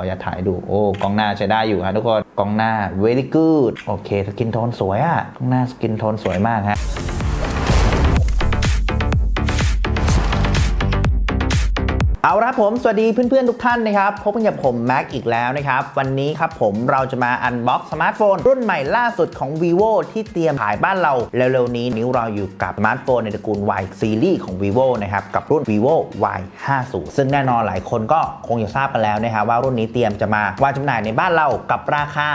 ออย่าตถ่ายดู โอ้กองหน้าใช้ได้อยู่ฮะทุกคนกองหน้า very good โอเค สกินโทนสวยอะกองหน้าสกินโทนสวยมากฮะ เอาละครับผม สวัสดีเพื่อนๆ ทุกท่านนะครับ พบกันกับผม แม็กอีกแล้วนะครับ วันนี้ครับผมเราจะมาอันบ็อกสมาร์ทโฟน รุ่นใหม่ล่าสุดของ vivo ที่เตรียมขายบ้านเรา เร็วๆ นี้นิ้วเราอยู่กับสมาร์ทโฟนในตระกูล Y series ของ vivo นะครับ กับรุ่น vivo Y 50ซึ่งแน่นอนหลายคนก็คงจะทราบกันแล้วนะครับว่ารุ่นนี้เตรียมจะมาวางจำหน่ายในบ้านเรากับราคา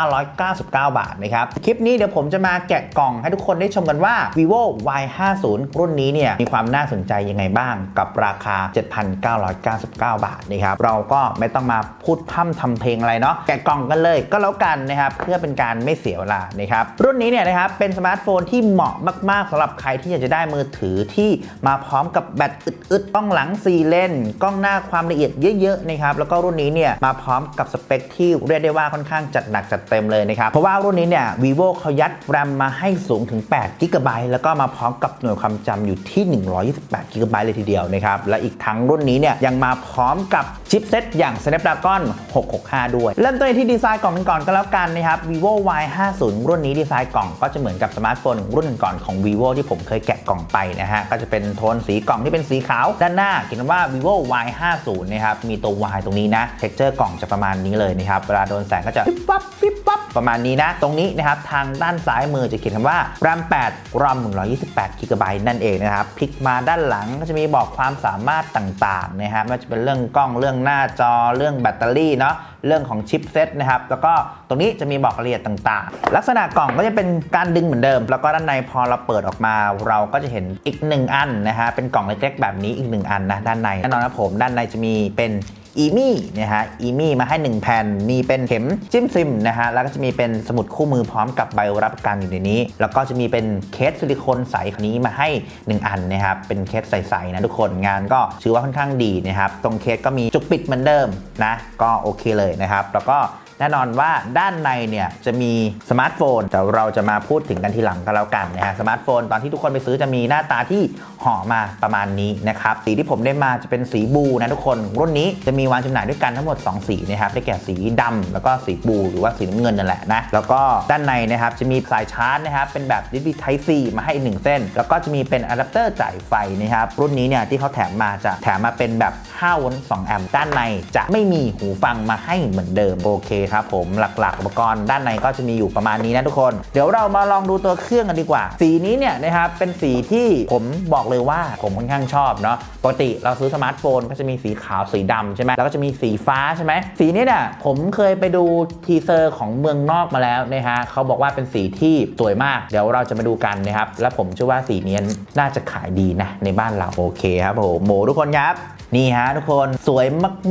7,999 บาทนะครับคลิปนี้เดี๋ยวผมจะมาแกะกล่องให้ทุกคนได้ชมกันว่า vivo Y 50รุ่นนี้เนี่ยมีความน่าสนใจยังไงบ้างกับราคา7,999 บาทนะครับเราก็ไม่ต้องมาพูดพร่ำทำเพลงอะไรเนาะแกะกล่องกันเลยก็แล้วกันนะครับเพื่อเป็นการไม่เสียเวลานะครับรุ่นนี้เนี่ยนะครับเป็นสมาร์ทโฟนที่เหมาะมากๆสำหรับใครที่อยากจะได้มือถือที่มาพร้อมกับแบตอึดๆกล้องหลัง4เลนกล้องหน้าความละเอียดเยอะๆนะครับแล้วก็รุ่นนี้เนี่ยมาพร้อมกับสเปคที่เรียกได้ว่าค่อนข้างจัดหนักจัดเต็มเลยนะครับเพราะว่ารุ่นนี้เนี่ย vivo เขายัดแรมมาให้สูงถึง8 g b แล้วก็มาพร้อมกับหน่วยความจำอยู่ที่ 128 g b เลยทีเดียวนะครับและอีกทั้งรุ่นนี้เนี่ยยังมาพร้อมกับชิปเซ็ตอย่าง Snapdragon 665 ด้วย เริ่มต้นที่ดีไซน์กล่องกันก่อนก็แล้วกันนะครับ vivo y 50รุ่นนี้ดีไซน์กล่องก็จะเหมือนกับสมาร์ทโฟนรุ่นก่อนของ vivo ที่ผมเคยแกะกล่องไปนะฮะก็จะเป็นโทนสีกล่องที่เป็นสีขาวด้านหน้าเขียนว่า vivo y 50นะครับมีตัว y ตรงนี้นะเท็กเจอร์กล่องจะประมาณนี้เลยนะครับเวลาโดนแสงก็จะปิ๊บปั๊บปิ๊บปั๊บประมาณนี้นะ ตรงนี้นะครับทางด้านซ้ายมือจะเขียนคำว่า RAM 8 ROM 128 g b นั่นเองนะครับพลิกมาด้านหลังก็จะมีบอกความสามารถต่างๆนะครับไม่ว่าจะเป็นเรื่องกล้องเรื่องหน้าจอเรื่องแบตเตอรี่เนาะเรื่องของชิปเซตนะครับแล้วก็ตรงนี้จะมีบอกรายละเอียดต่างๆ ลักษณะกล่องก็จะเป็นการดึงเหมือนเดิม แล้วก็ด้านในพอเราเปิดออกมา เราก็จะเห็นอีกหนึ่งอันนะฮะเป็นกล่องเล็กๆแบบนี้อีกหนึ่งอันนะด้านในแน่นอนนะผมด้านในจะมีเป็นอีมี่นะฮะอีมี่มาให้ 1 แผ่น มีเป็นเข็มจิ้มซิมนะฮะ แล้วก็จะมีเป็นสมุดคู่มือพร้อมกับใบรับประกันอยู่ในนี้ แล้วก็จะมีเป็นเคสซิลิโคนใสคันนี้มาให้ 1 อันนะครับ เป็นเคสใสๆนะทุกคน งานก็ถือว่าค่อนข้างดีนะครับ ตรงเคสก็มีจุกปิดเหมือนเดิมนะ ก็โอเคเลยนะครับ แล้วก็ แน่นอนว่าด้านในเนี่ยจะมีสมาร์ทโฟนแต่เราจะมาพูดถึงกันทีหลังก็แล้วกันนะฮะสมาร์ทโฟนตอนที่ทุกคนไปซื้อจะมีหน้าตาที่ห่อมาประมาณนี้นะครับสีที่ผมได้มาจะเป็นสีบูนะทุกคน รุ่นนี้จะมีวางจำหน่ายด้วยกันทั้งหมด 2 สีนะครับได้แก่สีดำแล้วก็สีบูหรือว่าสีน้ำเงินนั่นแหละนะแล้วก็ด้านในนะครับจะมีสายชาร์จนะครับเป็นแบบ USB Type C มาให้อีกหนึ่งเส้น แล้วก็จะมีเป็นอะแดปเตอร์จ่ายไฟนะครับรุ่นนี้เนี่ยที่เขาแถมมาจะแถมมาเป็นแบบ5โวลต์2แอมป์ด้านในจะไม่มีหูฟังมาให้เหมือนเดิมโอเคครับผมหลักๆ อุปกรณ์ด้านในก็จะมีอยู่ประมาณนี้นะทุกคน เดี๋ยวเรามาลองดูตัวเครื่องกันดีกว่า สีนี้เนี่ยนะครับเป็นสีที่ผมบอกเลยว่าผมค่อนข้างชอบเนาะปกติเราซื้อสมาร์ทโฟนก็จะมีสีขาวสีดำใช่ไหมแล้วก็จะมีสีฟ้าใช่ไหมสีนี้เนี่ยผมเคยไปดูทีเซอร์ของเมืองนอกมาแล้วนะฮะเขาบอกว่าเป็นสีที่สวยมาก เดี๋ยวเราจะมาดูกันนะครับ และผมเชื่อว่าสีนี้น่าจะขายดีนะในบ้านเราโอเคครับผมโมทุกคนครับ นี่ฮะทุกคนสวย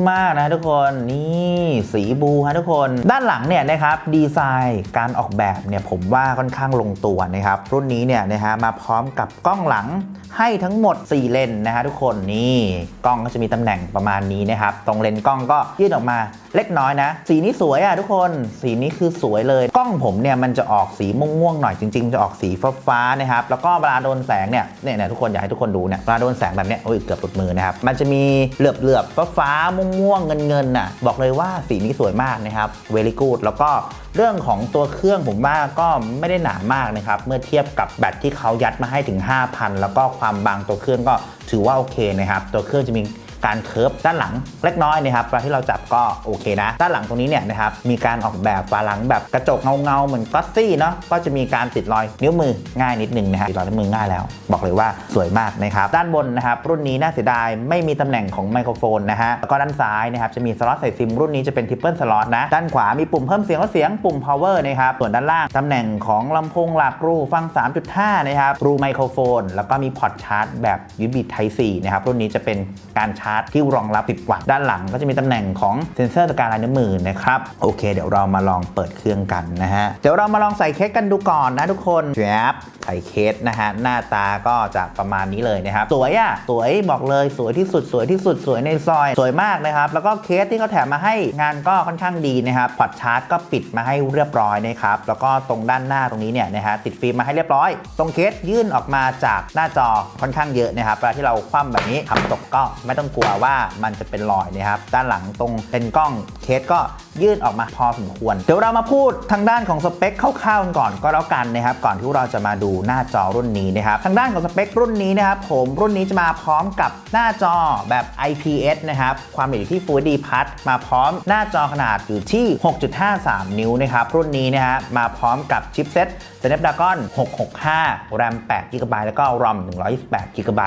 มาก ๆ นะทุกคนนี่สีบูฮะทุกคนด้านหลังเนี่ยนะครับดีไซน์การออกแบบเนี่ยผมว่าค่อนข้างลงตัวนะครับ รุ่นนี้เนี่ยนะฮะมาพร้อมกับกล้องหลังให้ทั้งหมด 4 เลนนะฮะทุกคนนี่กล้องก็จะมีตำแหน่งประมาณนี้นะครับ ตรงเลนกล้องก็ยื่นออกมาเล็กน้อยนะ สีนี้สวยอะทุกคนสีนี้คือสวยเลย กล้องผมเนี่ยมันจะออกสีม่วงๆหน่อยจริง ๆ จะออกสีฟ้าๆนะครับแล้วก็เวลาโดนแสงเนี่ยเนี่ยเนี่ยทุกคนอยากให้ทุกคนดูเนี่ยเวลาโดนแสงแบบเนี้ยโอ้ยเกือบหลุดมือนะครับมันจะมีเหลือบเหลือบฟ้าฟ้าม่วงเงินๆน่ะบอกเลยว่าสีนี้สวยมากนะครับเวลิกูดแล้วก็เรื่องของตัวเครื่องผมว่าก็ไม่ได้หนามากนะครับเมื่อเทียบกับแบตที่เขายัดมาให้ถึง 5,000 แล้วก็ความบางตัวเครื่องก็ถือว่าโอเคนะครับตัวเครื่องจะมี การเคิร์ฟด้านหลังเล็กน้อยนะครับเวลาที่เราจับก็โอเคนะ ด้านหลังตรงนี้เนี่ยนะครับมีการออกแบบฝาหลังแบบกระจกเงาๆเหมือนกลอสซี่เนาะก็จะมีการติดรอยนิ้วมือง่ายนิดนึงนะฮะติดรอยนิ้วมือง่ายแล้ว บอกเลยว่าสวยมากนะครับด้านบนนะครับรุ่นนี้น่าเสียดายไม่มีตำแหน่งของไมโครโฟนนะฮะแล้วก็ด้านซ้ายนะครับจะมีสล็อตใส่ซิมรุ่นนี้จะเป็นทริปเปิลสล็อตนะด้านขวามีปุ่มเพิ่มเสียงลดเสียงปุ่ม power นะครับส่วนด้านล่างตำแหน่งของลำโพงหลักรูฟัง 3.5 นะครับรูไมโครโฟน แล้วก็มีพอร์ตชาร์จแบบ USB Type C นะครับรุ่นนี้จะเป็นการชาร์จที่รองรับ 10 วัตต์ด้านหลังก็จะมีตำแหน่งของเซ็นเซอร์สแกนลายนิ้วมือนะครับโอเค เดี๋ยวเรามาลองเปิดเครื่องกันนะฮะเดี๋ยวเรามาลองใส่เคสกันดูก่อนนะทุกคนแจ๊บใส่เคสนะฮะหน้าตาก็จะประมาณนี้เลยนะครับสวยอะ่ะสวยบอกเลยสวยที่สุดสวยที่สุดสวยในซอย สวยมากนะครับ แล้วก็เคสที่เขาแถมมาให้งานก็ค่อนข้างดีนะครับพอร์ตชาร์จก็ปิดมาให้เรียบร้อยนะครับแล้วก็ตรงด้านหน้าตรงนี้เนี่ยนะฮะติดฟิล์มมาให้เรียบร้อย ตรงเคสยื่นออกมาจากหน้าจอค่อนข้างเยอะนะครับเวลาที่เราคว่ำแบบนี้ทำตกก็ไม่ต้องกลัวลัวว่ามันจะเป็นรอยนะครับด้านหลังตรงเป็นกล้องเคสก็ยื่นออกมาพอสมควร เดี๋ยวเรามาพูดทางด้านของสเปคคร่าวๆกันก่อนก็แล้วกันนะครับ ก่อนที่เราจะมาดูหน้าจอรุ่นนี้นะครับ ทางด้านของสเปครุ่นนี้นะครับ ผมรุ่นนี้จะมาพร้อมกับหน้าจอแบบ IPS นะครับ ความละเอียดอยู่ที่ Full HD Plus มาพร้อมหน้าจอขนาดอยู่ที่ 6.53 นิ้วนะครับ รุ่นนี้นะฮะมาพร้อมกับชิปเซ็ต Snapdragon 665 RAM 8 GB แล้วก็ ROM 128 GB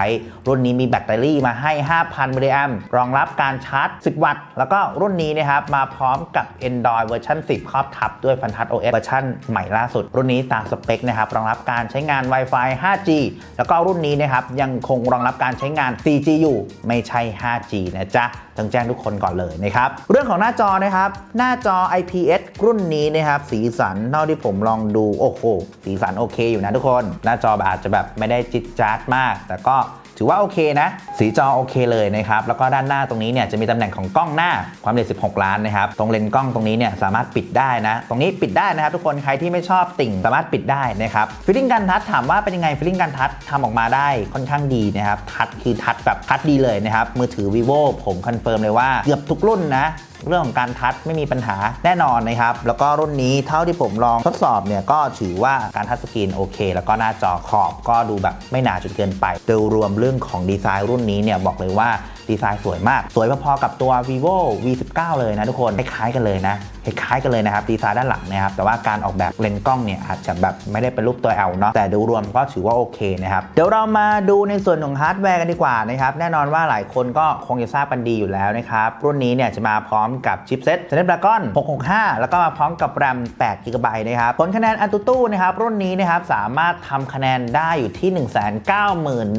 รุ่นนี้มีแบตเตอรี่มาให้ 5,000มิลลิแอมรองรับการชาร์จ 10 วัตต์ แล้วก็รุ่นนี้นะครับ มาพร้อมกับ Android เวอร์ชัน10 ครอบทับด้วย Fantastic OS เวอร์ชันใหม่ล่าสุด รุ่นนี้ตามสเปคนะครับ รองรับการใช้งาน Wi-Fi 5G แล้วก็รุ่นนี้นะครับ ยังคงรองรับการใช้งาน 4G อยู่ ไม่ใช่ 5G นะจ๊ะต้องแจ้งทุกคนก่อนเลยนะครับ เรื่องของหน้าจอนะครับ หน้าจอ IPS รุ่นนี้นะครับ สีสันเท่าที่ผมลองดู โอ้โห สีสันโอเคอยู่นะทุกคน หน้าจออาจจะแบบไม่ได้จิตจ๊าดมาก แต่ก็ ถือว่าโอเคนะ สีจอโอเคเลยนะครับ แล้วก็ด้านหน้าตรงนี้เนี่ยจะมีตำแหน่งของกล้องหน้าความละเอียด16 ล้านนะครับ ตรงเลนส์กล้องตรงนี้เนี่ยสามารถปิดได้นะ ตรงนี้ปิดได้นะครับทุกคน ใครที่ไม่ชอบติ่งสามารถปิดได้นะครับ ฟิลลิ่งการทัดถามว่าเป็นยังไง ฟิลลิ่งการทัดทำออกมาได้ค่อนข้างดีนะครับ ทัดคือทัดแบบทัดดีเลยนะครับ มือถือ vivo ผมคอนเฟิร์มเลยว่าเกือบทุกรุ่นนะ เรื่องของการทัดไม่มีปัญหาแน่นอนนะครับ แล้วก็รุ่นนี้เท่าที่ผมลองทดสอบเนี่ยก็ถือว่าการทัชสกรีนโอเค แล้วก็หน้าจอขอบก็ดูแบบไม่หนาจนเกินไปโดยรวมเรื่องของดีไซน์รุ่นนี้เนี่ยบอกเลยว่าดีไซน์สวยมาก สวยพอๆกับตัว vivo v19 เลยนะทุกคนคล้ายๆกันเลยนะคล้ายๆกันเลยนะครับดีไซน์ด้านหลังนะครับแต่ว่าการออกแบบเลนส์กล้องเนี่ยอาจจะแบบไม่ได้เป็นรูปตัว L เนาะแต่โดยรวมก็ถือว่าโอเคนะครับเดี๋ยวเรามาดูในส่วนของฮาร์ดแวร์กันดีกว่านะครับแน่นอนว่าหลายคนก็คงจะทราบกันดีอยู่แล้วนะครับรุ่นนี้เนี่ยจะมาพร้อมกับชิปเซ็ต Snapdragon 665 แล้วก็มาพร้อมกับ RAM 8 GB นะครับผลคะแนนอันตุตู้นะครับรุ่นนี้นะครับสามารถทำคะแนนได้อยู่ที่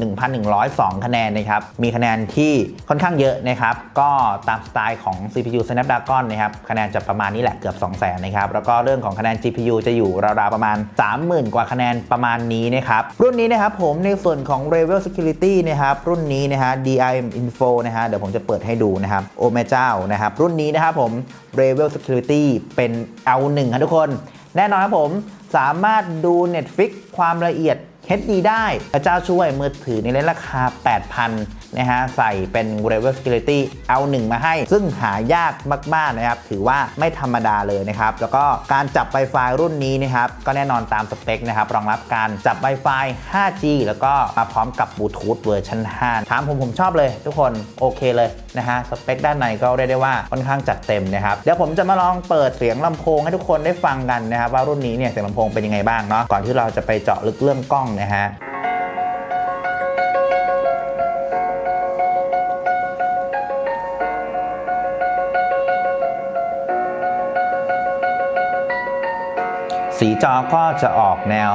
191,102 คะแนนนะครับมีคะแนนที่ค่อนข้างเยอะนะครับก็ตามสไตล์ของ CPU Snapdragon นะครับคะแนนจะประมาณนี้แหละเกือบ 200,000นะครับ แล้วก็เรื่องของคะแนน GPU จะอยู่ราวๆประมาณ 30,000 กว่าคะแนนประมาณนี้นะครับ รุ่นนี้นะครับผมในส่วนของ Level Security นะครับรุ่นนี้นะฮะ DIM Info นะฮะเดี๋ยวผมจะเปิดให้ดูนะครับโอ้แม่เจ้านะครับรุ่นนี้นะครับผม Level Security เป็น L1 ครับทุกคน แน่นอนครับผมสามารถดู Netflix ความละเอียด HD ได้พระเจ้าช่วยมือถือในเลนราคา 8,000 นะฮะใส่เป็น Level Security L1 มาให้ ซึ่งหายากมาก ๆ นะครับ ถือว่าไม่ธรรมดาเลยนะครับ แล้วก็การจับ Wi-Fi รุ่นนี้นะครับ ก็แน่นอนตามสเปคนะครับ รองรับการจับ Wi-Fi 5G แล้วก็มาพร้อมกับบลูทูธเวอร์ชัน5ถามผมผมชอบเลย ทุกคนโอเคเลยนะฮะสเปคด้านในก็เรียกได้ว่าค่อนข้างจัดเต็มนะครับเดี๋ยวผมจะมาลองเปิดเสียงลำโพงให้ทุกคนได้ฟังกันนะครับว่ารุ่นนี้เนี่ยเสียงลำโพงเป็นยังไงบ้างเนาะก่อนที่เราจะไปเจาะลึกเรื่องกล้องนะฮะ สีจอก็จะออกแนว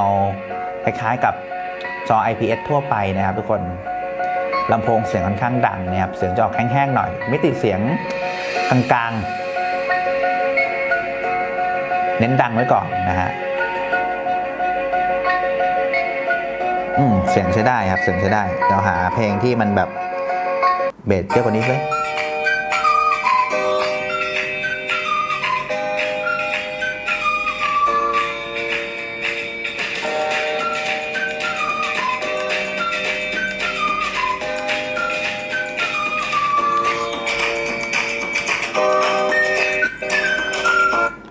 คล้ายๆกับจอ IPS ทั่วไปนะครับทุกคนลำโพงเสียงค่อนข้างดังนะครับ เสียงจะออกแห้งๆหน่อย มิติเสียงกลางๆ เน้นดังไว้ก่อนนะฮะ อืม เสียงใช้ได้ครับ เสียงใช้ได้ เดี๋ยวหาเพลงที่มันแบบเบสเยอะกว่านี้เลย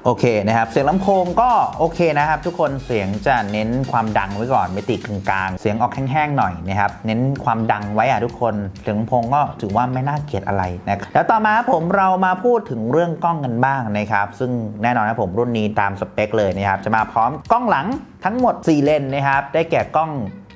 โอเคนะครับ เสียงลำโพงก็โอเคนะครับ ทุกคนเสียงจะเน้นความดังไว้ก่อนไมิติกลางๆเสียงออกแห้งๆหน่อยนะครับเน้นความดังไว้อะทุกคนเสียงลำโพงก็ถือว่าไม่น่าเกลียดอะไรนะครับแล้วต่อมาผมเรามาพูดถึงเรื่องกล้องกันบ้างนะครับ ซึ่งแน่นอนนะผมรุ่นนี้ตามสเปคเลยนะครับจะมาพร้อมกล้องหลังทั้งหมด 4 เลนนะครับได้แก่กล้อง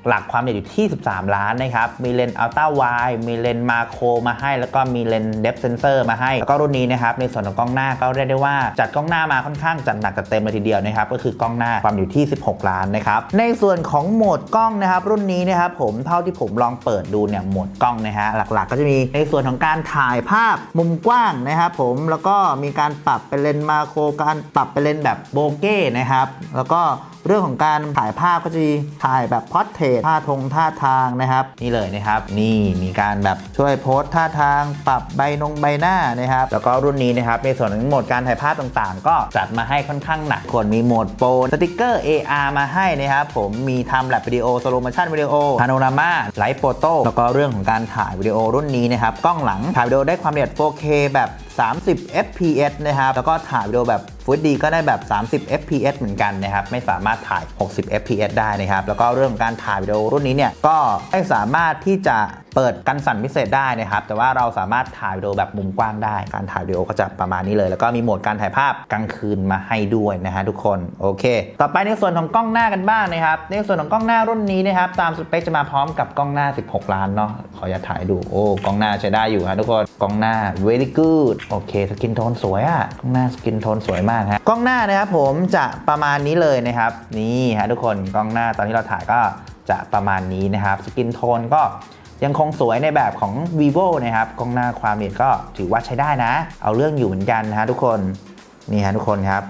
หลักความเอียดอยู่ที่ 13 ล้านนะครับ มีเลนส์อัลตร้าไวมีเลนส์มาโครมาให้ แล้วก็มีเลนส์เดฟเซนเซอร์มาให้ แล้วก็รุ่นนี้นะครับในส่วนของกล้องหน้าก็เรียกได้ว่าจัดกล้องหน้ามาค่อนข้างจัดหนักจัดเต็มเลยทีเดียวนะครับก็คือกล้องหน้าความอยู่ที่ 16 ล้านนะครับในส่วนของโหมดกล้องนะครับรุ่นนี้นะครับผมเท่าที่ผมลองเปิดดูเนี่ยโหมดกล้องนะฮะหลักๆ ก็จะมีในส่วนของการถ่ายภาพมุมกว้างนะครับผมแล้วก็มีการปรับเป็นเลนส์มาโครการปรับเป็นเลนส์แบบโบเก้นะครับแล้วก็ เรื่องของการถ่ายภาพก็จะถ่ายแบบพอร์เทรตท่าทงท่าทางนะครับ นี่เลยนะครับ นี่มีการแบบช่วยโพสท่าทาง ปรับใบนงใบหน้านะครับ แล้วก็รุ่นนี้นะครับในส่วนของโหมดการถ่ายภาพต่างๆ ก็จัดมาให้ค่อนข้างหนักควรมีโหมดโปรสติกเกอร์ AR มาให้นะครับผมมีทำแลบวิดีโอสโลมชั่นวิดีโอพาโนรามาไลฟ์โฟโต้แล้วก็เรื่องของการถ่ายวิดีโอรุ่นนี้นะครับกล้องหลังถ่ายวิดีโอได้ความละเอียด 4K แบบ 30 fps นะครับ แล้วก็ถ่ายวิดีโอแบบ Full HD ก็ได้แบบ 30 fps เหมือนกันนะครับ ไม่สามารถถ่าย 60 fps ได้นะครับ แล้วก็เรื่องของการถ่ายวิดีโอรุ่นนี้เนี่ย ก็ไม่สามารถที่จะเปิดกันสั่นพิเศษได้นะครับ แต่ว่าเราสามารถถ่ายวิดีโอแบบมุมกว้างได้ การถ่ายวิดีโอก็จะประมาณนี้เลย แล้วก็มีโหมดการถ่ายภาพกลางคืนมาให้ด้วยนะฮะทุกคน โอเค ต่อไปในส่วนของกล้องหน้ากันบ้างนะครับ ในส่วนของกล้องหน้ารุ่นนี้นะครับ ตามสเปคจะมาพร้อมกับกล้องหน้า 16 ล้านเนาะ ขออย่าถ่ายดู โอ้ กล้องหน้าใช้ได้อยู่ฮะทุกคน กล้องหน้า very good โอเค สกินโทนสวยอะกล้องหน้าสกินโทนสวยมากฮะ กล้องหน้านะครับผมจะประมาณนี้เลยนะครับ นี่ฮะทุกคน กล้องหน้าตอนที่เราถ่ายก็จะประมาณนี้นะครับ สกินโทนก็ ยังคงสวยในแบบของ vivo นะครับกล้องหน้าความละเอียดก็ถือว่าใช้ได้นะ เอาเรื่องอยู่เหมือนกันนะฮะทุกคนนี่ฮะทุกคนครับ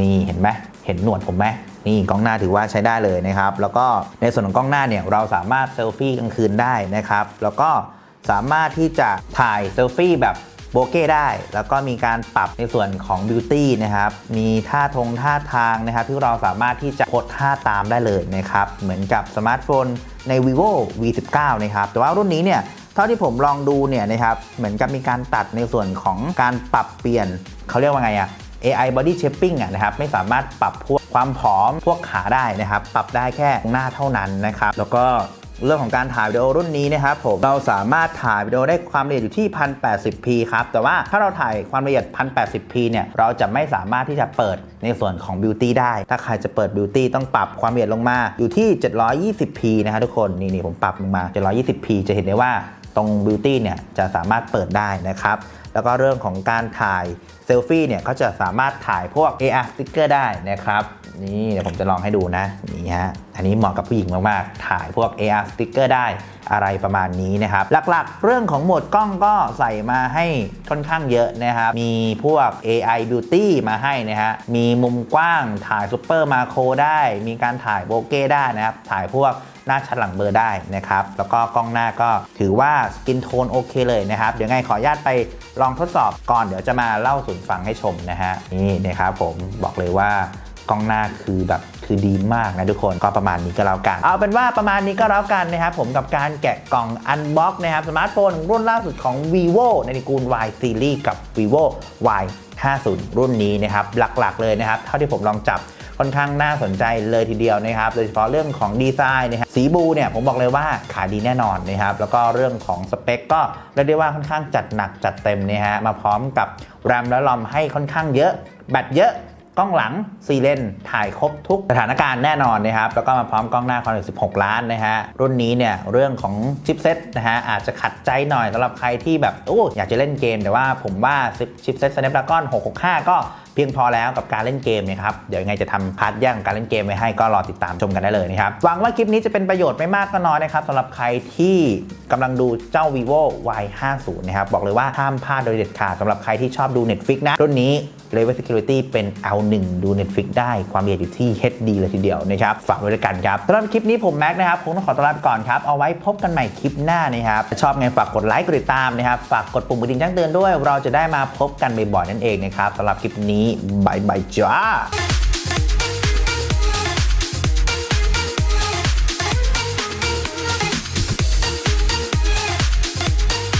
นี่เห็นไหมเห็นหนวดผมไหมนี่กล้องหน้าถือว่าใช้ได้เลยนะครับ แล้วก็ในส่วนของกล้องหน้าเนี่ยเราสามารถเซลฟี่กลางคืนได้นะครับ แล้วก็สามารถที่จะถ่ายเซลฟี่แบบ โบเก้ได้ แล้วก็มีการปรับในส่วนของบิวตี้นะครับ มีท่าทงท่าทางนะครับ ที่เราสามารถที่จะกดท่าตามได้เลยนะครับ เหมือนกับสมาร์ทโฟนใน vivo v19 นะครับ แต่ว่ารุ่นนี้เนี่ยเท่าที่ผมลองดูเนี่ยนะครับ เหมือนกับมีการตัดในส่วนของการปรับเปลี่ยนเขาเรียกว่าไงอะ AI body shaping อะนะครับ ไม่สามารถปรับพวกความผอมพวกขาได้นะครับ ปรับได้แค่หน้าเท่านั้นนะครับ แล้วก็ เรื่องของการถ่ายวิดีโอรุ่นนี้นะครับผมเราสามารถถ่ายวิดีโอได้ความละเอียดอยู่ที่ 1080p ครับแต่ว่าถ้าเราถ่ายความละเอียด 1080p เนี่ยเราจะไม่สามารถที่จะเปิดในส่วนของ Beauty ได้ ถ้าใครจะเปิด Beauty ต้องปรับความละเอียดลงมาอยู่ที่ 720p นะครับทุกคนนี่ๆผมปรับลงมา 720p จะเห็นได้ว่า ตรง Beauty เนี่ยจะสามารถเปิดได้นะครับ แล้วก็เรื่องของการถ่ายเซลฟี่เนี่ยเขาจะสามารถถ่ายพวก AR sticker ได้นะครับ นี่เดี๋ยวผมจะลองให้ดูนะนี่ฮะอันนี้เหมาะกับผู้หญิงมากๆ ถ่ายพวก AR sticker ได้อะไรประมาณนี้นะครับ หลักๆ เรื่องของโหมดกล้องก็ใส่มาให้ค่อนข้างเยอะนะครับ มีพวก AI beauty มาให้นะฮะมีมุมกว้างถ่ายซูเปอร์มาโครได้ มีการถ่ายโบเก้ได้นะครับ ถ่ายพวก หน้าชัดหลังเบอร์ได้นะครับ แล้วก็กล้องหน้าก็ถือว่าสกินโทนโอเคเลยนะครับ เดี๋ยวไงขออนุญาตไปลองทดสอบก่อนเดี๋ยวจะมาเล่าสู่ฟังให้ชมนะฮะนี่นะครับผมบอกเลยว่ากล้องหน้าคือแบบคือดีมากนะทุกคนก็ประมาณนี้ก็แล้วกัน เอาเป็นว่าประมาณนี้ก็แล้วกันนะครับผมกับการแกะกล่องอันบ็อกนะครับสมาร์ทโฟนรุ่นล่าสุดของ vivo ในตระกูล Y series กับ vivo Y 50 รุ่นนี้นะครับหลักๆเลยนะครับ เท่าที่ผมลองจับ ค่อนข้างน่าสนใจเลยทีเดียวนะครับ โดยเฉพาะเรื่องของดีไซน์นะครับสีบูเนี่ยผมบอกเลยว่าขายดีแน่นอนนะครับแล้วก็เรื่องของสเปคก็เรียกได้ว่าค่อนข้างจัดหนักจัดเต็มนะฮะมาพร้อมกับแรมและลอมให้ค่อนข้างเยอะแบตเยอะ กล้องหลัง4เลนถ่ายครบทุกสถานการณ์แน่นอนนะครับแล้วก็มาพร้อมกล้องหน้าความละเอียด16 ล้านนะฮะรุ่นนี้เนี่ยเรื่องของชิปเซ็ตนะฮะอาจจะขัดใจหน่อยสำหรับใครที่แบบโอ้อยากจะเล่นเกม แต่ว่าผมว่าชิปเซ็ต Snapdragon 665 ก็เพียงพอแล้วกับการเล่นเกมนะครับ เดี๋ยวยังไงจะทำพาร์ทแย่งการเล่นเกมไว้ให้ก็รอติดตามชมกันได้เลยนะครับ หวังว่าคลิปนี้จะเป็นประโยชน์ไม่มากก็น้อยนะครับสำหรับใครที่กำลังดูเจ้า vivo y 5 0นะครับ บอกเลยว่าห้ามพลาดโดยเด็ดขาดสำหรับใครที่ชอบดู Netflix นะ รุ่นนี้ Level Security เป็น L1 ดู Netflix ได้ความละเอียดอยู่ที่ HD เลยทีเดียวนะครับฝากไว้ด้วยกันครับสำหรับคลิปนี้ผมแม็กนะครับคงต้องขอตัวลาไปก่อนครับเอาไว้พบกันใหม่คลิปหน้านะครับชอบไงฝากกดไลค์กดติดตามนะครับฝากกดปุ่มกระดิ่งแจ้งเตือนด้วย เราจะได้มาพบกันบ่อยๆนั่นเองนะครับสำหรับคลิปนี้บายบายจ้า